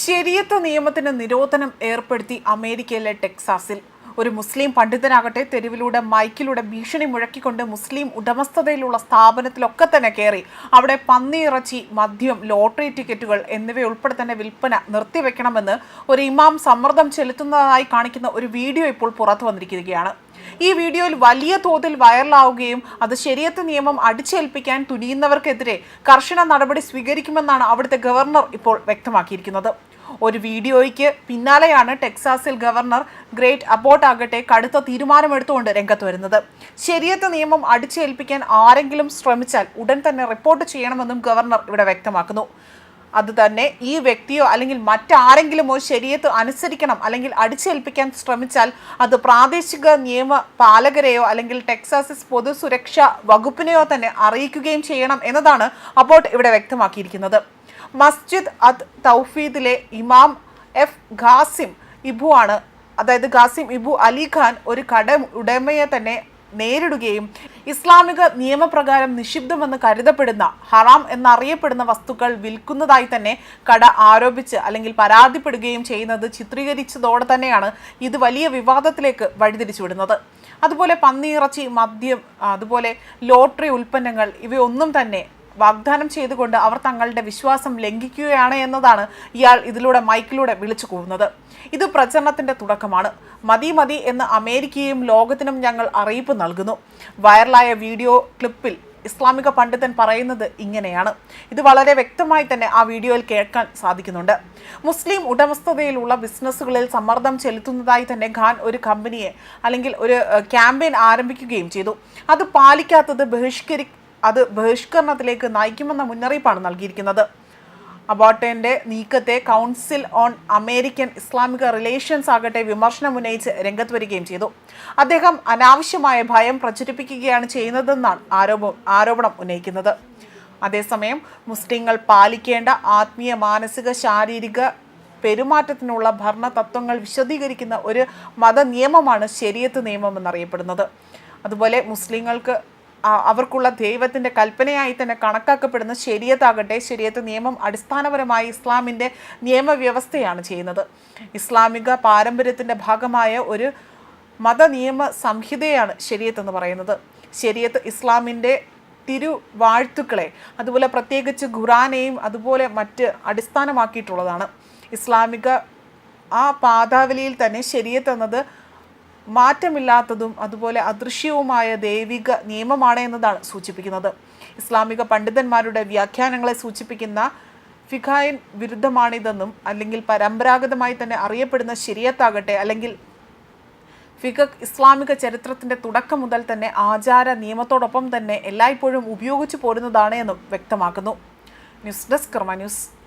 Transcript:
ശരിയത്ത് നിയമത്തിന് നിരോധനം ഏർപ്പെടുത്തി അമേരിക്കയിലെ ടെക്സാസിൽ. ഒരു മുസ്ലിം പണ്ഡിതനാകട്ടെ തെരുവിലൂടെ മൈക്കിലൂടെ ഭീഷണി മുഴക്കിക്കൊണ്ട് മുസ്ലിം ഉടമസ്ഥതയിലുള്ള സ്ഥാപനത്തിലൊക്കെ തന്നെ കയറി. അവിടെ പന്നിയിറച്ചി മദ്യം ലോട്ടറി ടിക്കറ്റുകൾ എന്നിവയുൾപ്പെടെ തന്നെ വിൽപ്പന നിർത്തിവെക്കണമെന്ന് ഒരു ഇമാം സമ്മർദ്ദം ചെലുത്തുന്നതായി കാണിക്കുന്ന ഒരു വീഡിയോ ഇപ്പോൾ പുറത്തു വന്നിരിക്കുകയാണ്. ഈ വീഡിയോയിൽ വലിയ തോതിൽ വൈറലാവുകയും അത് ശരിയത്ത് നിയമം അടിച്ചേൽപ്പിക്കാൻ തുനിയുന്നവർക്കെതിരെ കർശന നടപടി സ്വീകരിക്കുമെന്നാണ് അവിടുത്തെ ഗവർണർ ഇപ്പോൾ വ്യക്തമാക്കിയിരിക്കുന്നത്. ഒരു വീഡിയോയ്ക്ക് പിന്നാലെയാണ് ടെക്സാസിൽ ഗവർണർ ഗ്രേറ്റ് അബോട്ട് ആകട്ടെ കടുത്ത തീരുമാനമെടുത്തുകൊണ്ട് രംഗത്ത് വരുന്നത്. ശരിയത്ത് നിയമം അടിച്ചേൽപ്പിക്കാൻ ആരെങ്കിലും ശ്രമിച്ചാൽ ഉടൻ തന്നെ റിപ്പോർട്ട് ചെയ്യണമെന്നും ഗവർണർ ഇവിടെ വ്യക്തമാക്കുന്നു. അത് തന്നെ ഈ വ്യക്തിയോ അല്ലെങ്കിൽ മറ്റാരെങ്കിലുമോ ശരിയത്ത് അനുസരിക്കണം അല്ലെങ്കിൽ അടിച്ചേൽപ്പിക്കാൻ ശ്രമിച്ചാൽ അത് പ്രാദേശിക നിയമ പാലകരെയോ അല്ലെങ്കിൽ ടെക്സാസിസ് പൊതുസുരക്ഷാ വകുപ്പിനെയോ തന്നെ അറിയിക്കുകയും ചെയ്യണം എന്നതാണ് അബോട്ട് ഇവിടെ വ്യക്തമാക്കിയിരിക്കുന്നത്. മസ്ജിദ് അദ് തൗഫീദിലെ ഇമാം എഫ് ഖാസിം ഇബു ആണ്. അതായത് ഖാസിം ഇബു അലി ഖാൻ ഒരു കട ഉടമയെ തന്നെ നേരിടുകയും ഇസ്ലാമിക നിയമപ്രകാരം നിഷിദ്ധമെന്ന് കരുതപ്പെടുന്ന ഹറാം എന്നറിയപ്പെടുന്ന വസ്തുക്കൾ വിൽക്കുന്നതായി തന്നെ കട ആരോപിച്ച് അല്ലെങ്കിൽ പരാതിപ്പെടുകയും ചെയ്യുന്നത് ചിത്രീകരിച്ചതോടെ തന്നെയാണ് ഇത് വലിയ വിവാദത്തിലേക്ക് വഴിതിരിച്ചുവിടുന്നത്. അതുപോലെ പന്നിയിറച്ചി മദ്യം അതുപോലെ ലോട്ടറി ഉൽപ്പന്നങ്ങൾ ഇവയൊന്നും തന്നെ വാഗ്ദാനം ചെയ്തുകൊണ്ട് അവർ തങ്ങളുടെ വിശ്വാസം ലംഘിക്കുകയാണ് എന്നതാണ് ഇയാൾ ഇതിലൂടെ മൈക്കിലൂടെ വിളിച്ചു കൂവുന്നത്. ഇത് പ്രചരണത്തിന്റെ തുടക്കമാണ്. മതി മതി എന്ന് അമേരിക്കയും ലോകത്തിനും ഞങ്ങൾ അറിയിപ്പ് നൽകുന്നു. വൈറലായ വീഡിയോ ക്ലിപ്പിൽ ഇസ്ലാമിക പണ്ഡിതൻ പറയുന്നത് ഇങ്ങനെയാണ്. ഇത് വളരെ വ്യക്തമായി തന്നെ ആ വീഡിയോയിൽ കേൾക്കാൻ സാധിക്കുന്നുണ്ട്. മുസ്ലിം ഉടമസ്ഥതയിലുള്ള ബിസിനസ്സുകളിൽ സമ്മർദ്ദം ചെലുത്തുന്നതായി തന്നെ ഖാൻ ഒരു കമ്പനിയെ അല്ലെങ്കിൽ ഒരു ക്യാമ്പയിൻ ആരംഭിക്കുകയും ചെയ്തു. അത് പാലിക്കാത്തത് ബഹിഷ്കരി അത് ബഹിഷ്കരണത്തിലേക്ക് നയിക്കുമെന്ന മുന്നറിയിപ്പാണ് നൽകിയിരിക്കുന്നത്. അബോട്ടേന്റെ നീക്കത്തെ council on American Islamic relations ആകട്ടെ വിമർശനം ഉന്നയിച്ച് രംഗത്ത് വരികയും ചെയ്തു. അദ്ദേഹം അനാവശ്യമായ ഭയം പ്രചരിപ്പിക്കുകയാണ് ചെയ്യുന്നതെന്നാണ് ആരോപം ആരോപണം ഉന്നയിക്കുന്നത്. അതേസമയം മുസ്ലിങ്ങൾ പാലിക്കേണ്ട ആത്മീയ മാനസിക ശാരീരിക പെരുമാറ്റത്തിനുള്ള ഭരണ തത്വങ്ങൾ വിശദീകരിക്കുന്ന ഒരു മതനിയമമാണ് ശരിയത്ത് നിയമം എന്നറിയപ്പെടുന്നത്. അതുപോലെ മുസ്ലിങ്ങൾക്ക് അവർക്കുള്ള ദൈവത്തിന്റെ കൽപ്പനയായി തന്നെ കണക്കാക്കപ്പെടുന്ന ശരിയത്താകട്ടെ ശരിയത്ത് നിയമം അടിസ്ഥാനപരമായി ഇസ്ലാമിന്റെ നിയമവ്യവസ്ഥയാണ് ചെയ്യുന്നത്. ഇസ്ലാമിക പാരമ്പര്യത്തിന്റെ ഭാഗമായ ഒരു മതനിയമ സംഹിതയാണ് ശരിയത്ത് എന്ന് പറയുന്നത്. ശരിയത്ത് ഇസ്ലാമിന്റെ തിരുവാഴ്ത്തുക്കളെ അതുപോലെ പ്രത്യേകിച്ച് ഖുറാനെയും അതുപോലെ മറ്റ് അടിസ്ഥാനമാക്കിയിട്ടുള്ളതാണ്. ഇസ്ലാമിക ആ പാതാവലിയിൽ തന്നെ ശരിയത്ത് എന്നത് മാറ്റമില്ലാത്തതും അതുപോലെ അദൃശ്യവുമായ ദൈവിക നിയമമാണ് എന്നതാണ് സൂചിപ്പിക്കുന്നത്. ഇസ്ലാമിക പണ്ഡിതന്മാരുടെ വ്യാഖ്യാനങ്ങളെ സൂചിപ്പിക്കുന്ന ഫിഖായൻ വിരുദ്ധമാണിതെന്നും അല്ലെങ്കിൽ പരമ്പരാഗതമായി തന്നെ അറിയപ്പെടുന്ന ശരിയത്താകട്ടെ അല്ലെങ്കിൽ ഫിഖക് ഇസ്ലാമിക ചരിത്രത്തിന്റെ തുടക്കം മുതൽ തന്നെ ആചാര നിയമത്തോടൊപ്പം തന്നെ എല്ലായ്പ്പോഴും ഉപയോഗിച്ചു പോരുന്നതാണ് എന്നും വ്യക്തമാക്കുന്നു. News desk Karma news.